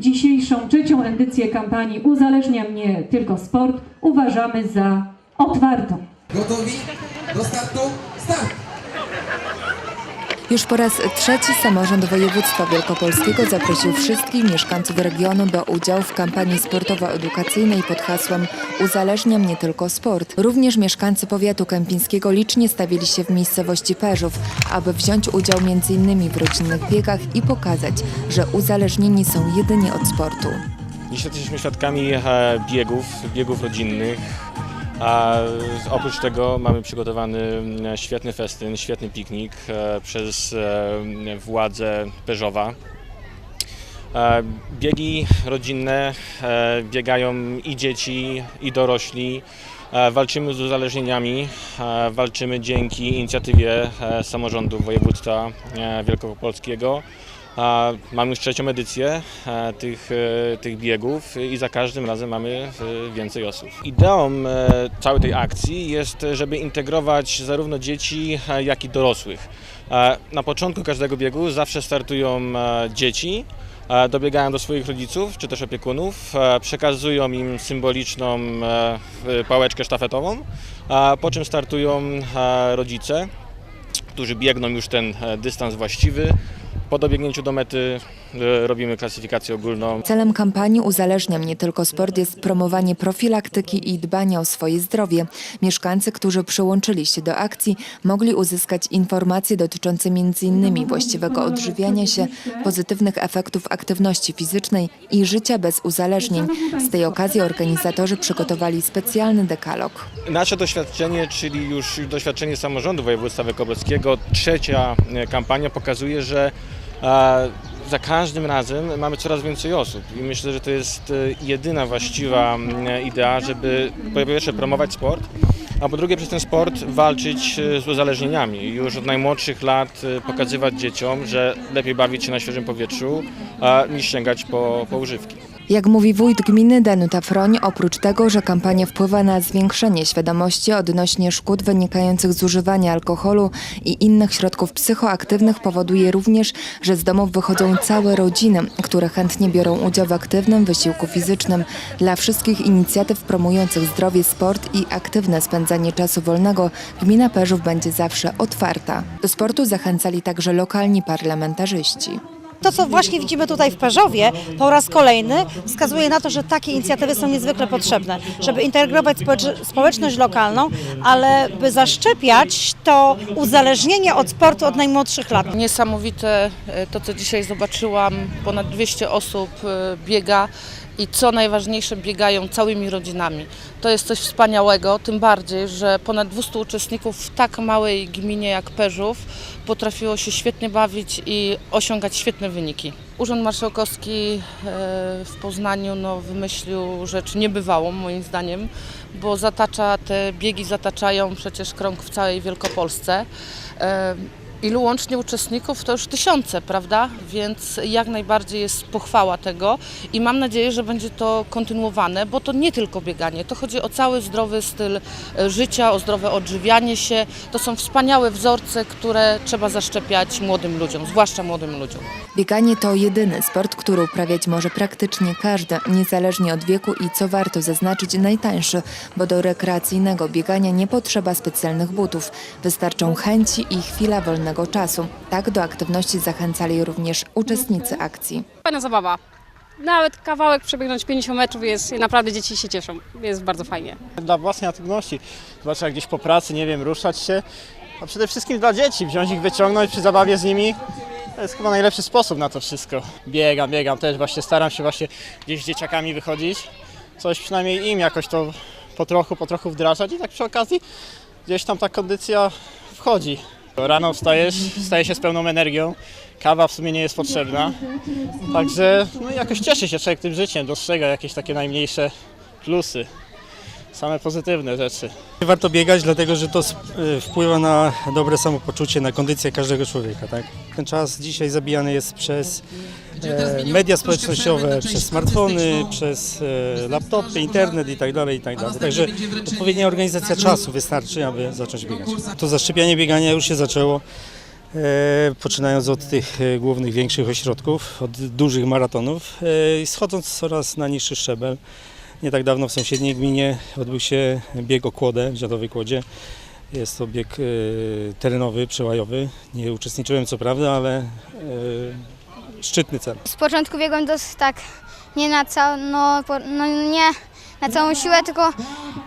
dzisiejszą trzecią edycję kampanii Uzależnia mnie tylko sport uważamy za otwartą. Gotowi? Do startu? Start! Już po raz trzeci samorząd województwa wielkopolskiego zaprosił wszystkich mieszkańców regionu do udziału w kampanii sportowo-edukacyjnej pod hasłem Uzależnia mnie tylko sport. Również mieszkańcy powiatu kępińskiego licznie stawili się w miejscowości Perzów, aby wziąć udział m.in. w rodzinnych biegach i pokazać, że uzależnieni są jedynie od sportu. Dzisiaj jesteśmy świadkami e, biegów, biegów rodzinnych. A oprócz tego mamy przygotowany mm, świetny festyn, świetny piknik e, przez e, władze Perzowa. E, Biegi rodzinne biegają i dzieci, i dorośli. Walczymy z uzależnieniami, walczymy dzięki inicjatywie samorządu województwa wielkopolskiego. Mamy już trzecią edycję e, tych, e, tych biegów i za każdym razem mamy e, więcej osób. Ideą całej tej akcji jest, żeby integrować zarówno dzieci, jak i dorosłych. Na początku każdego biegu zawsze startują dzieci, dobiegają do swoich rodziców czy też opiekunów, przekazują im symboliczną pałeczkę sztafetową, po czym startują rodzice, którzy biegną już ten dystans właściwy. Po dobiegnięciu do mety e, robimy klasyfikację ogólną. Celem kampanii Uzależnia mnie tylko sport jest promowanie profilaktyki i dbania o swoje zdrowie. Mieszkańcy, którzy przyłączyli się do akcji, mogli uzyskać informacje dotyczące m.in. właściwego odżywiania się, pozytywnych efektów aktywności fizycznej i życia bez uzależnień. Z tej okazji organizatorzy przygotowali specjalny dekalog. Nasze doświadczenie, czyli już doświadczenie samorządu województwa wielkopolskiego, trzecia e, kampania pokazuje, że za każdym razem mamy coraz więcej osób i myślę, że to jest e, jedyna właściwa idea, żeby po pierwsze promować sport, a po drugie przez ten sport walczyć e, z uzależnieniami. Już od najmłodszych lat e, pokazywać dzieciom, że lepiej bawić się na świeżym powietrzu niż sięgać po, po używki. Jak mówi wójt gminy Danuta Froń, oprócz tego, że kampania wpływa na zwiększenie świadomości odnośnie szkód wynikających z używania alkoholu i innych środków psychoaktywnych, powoduje również, że z domów wychodzą całe rodziny, które chętnie biorą udział w aktywnym wysiłku fizycznym. Dla wszystkich inicjatyw promujących zdrowie, sport i aktywne spędzanie czasu wolnego gmina Perzów będzie zawsze otwarta. Do sportu zachęcali także lokalni parlamentarzyści. To, co właśnie widzimy tutaj w Perzowie po raz kolejny wskazuje na to, że takie inicjatywy są niezwykle potrzebne, żeby integrować społecz- społeczność lokalną, ale by zaszczepiać to uzależnienie od sportu od najmłodszych lat. Niesamowite e, to, co dzisiaj zobaczyłam. Ponad 200 osób e, biega i co najważniejsze, biegają całymi rodzinami. To jest coś wspaniałego, tym bardziej, że ponad 200 uczestników w tak małej gminie jak Perzów potrafiło się świetnie bawić i osiągać świetne wyniki. Urząd Marszałkowski e, w Poznaniu no, wymyślił rzecz niebywałą moim zdaniem, bo zatacza, te biegi zataczają przecież krąg w całej Wielkopolsce. Ilu łącznie uczestników? To już tysiące, prawda? Więc jak najbardziej jest pochwała tego i mam nadzieję, że będzie to kontynuowane, bo to nie tylko bieganie, to chodzi o cały zdrowy styl e, życia, o zdrowe odżywianie się. To są wspaniałe wzorce, które trzeba zaszczepiać młodym ludziom, zwłaszcza młodym ludziom. Bieganie to jedyny sport, który uprawiać może praktycznie każdy, niezależnie od wieku i co warto zaznaczyć najtańszy, bo do rekreacyjnego biegania nie potrzeba specjalnych butów. Wystarczą chęci i chwila wolnego czasu. Tak do aktywności zachęcali również uczestnicy akcji. Fajna zabawa. Nawet kawałek przebiegnąć 50 metrów jest naprawdę dzieci się cieszą. Jest bardzo fajnie. dla własnej aktywności. Zwłaszcza gdzieś po pracy, nie wiem, ruszać się. A przede wszystkim dla dzieci, wziąć ich, wyciągnąć przy zabawie z nimi. To jest chyba najlepszy sposób na to wszystko. Biegam, biegam też, właśnie staram się właśnie gdzieś z dzieciakami wychodzić. Coś przynajmniej im jakoś to po trochu, po trochu wdrażać i tak przy okazji gdzieś tam ta kondycja wchodzi. Rano wstajesz, wstaje się z pełną energią, kawa w sumie nie jest potrzebna. Także no, jakoś cieszy się człowiek tym życiem, dostrzega jakieś takie najmniejsze plusy same pozytywne rzeczy. Warto biegać, dlatego że to y, wpływa na dobre samopoczucie, na kondycję każdego człowieka. Tak? Ten czas dzisiaj zabijany jest przez media społecznościowe, przez smartfony, przez e, laptopy, internet itd. itd. Także odpowiednia organizacja czasu wystarczy, aby zacząć biegać. To zaszczepianie biegania już się zaczęło. E, poczynając od tych e, głównych, większych ośrodków, od dużych maratonów i schodząc coraz na niższy szczebel. Nie tak dawno w sąsiedniej gminie odbył się bieg o kłodę w Dziadowej Kłodzie. Jest to bieg terenowy, przełajowy. Nie uczestniczyłem co prawda, ale szczytny cel. Z początku biegłem dosyć tak nie na całą, no, po- no nie na całą siłę, tylko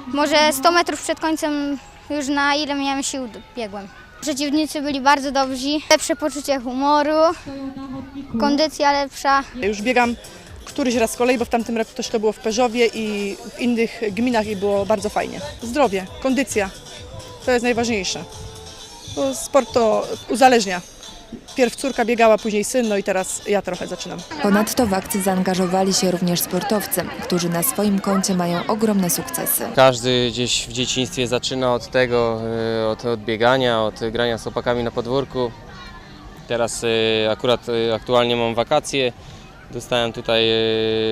może 100 metrów przed końcem już na ile miałem sił biegłem. Przeciwnicy byli bardzo dobrzy, lepsze poczucie humoru, kondycja lepsza. Ja już biegam któryś raz z kolei, bo w tamtym roku też to było w Perzowie i w innych gminach i było bardzo fajnie. Zdrowie, kondycja, to jest najważniejsze. Bo sport to uzależnia. Pierw córka biegała, później syn, no i teraz ja trochę zaczynam. Ponadto w akcji zaangażowali się również sportowcy, którzy na swoim koncie mają ogromne sukcesy. Każdy gdzieś w dzieciństwie zaczyna od tego, y, od odbiegania, od grania z chłopakami na podwórku. Teraz y, akurat y, aktualnie mam wakacje. Zostałem tutaj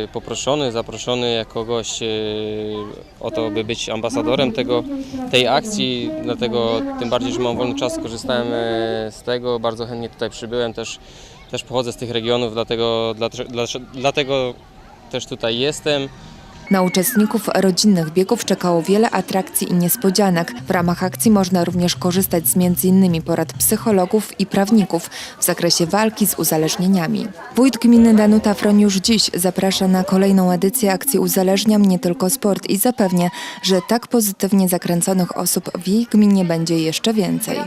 y, poproszony, zaproszony jako gość y, o to, by być ambasadorem tego, tej akcji. Dlatego tym bardziej, że mam wolny czas, skorzystałem y, z tego. Bardzo chętnie tutaj przybyłem. Też, też pochodzę z tych regionów, dlatego, dlatego, dlatego też tutaj jestem. Na uczestników rodzinnych biegów czekało wiele atrakcji i niespodzianek. W ramach akcji można również korzystać z m.in. porad psychologów i prawników w zakresie walki z uzależnieniami. Wójt gminy Danuta Froń już dziś zaprasza na kolejną edycję akcji Uzależniam nie tylko sport i zapewnia, że tak pozytywnie zakręconych osób w jej gminie będzie jeszcze więcej.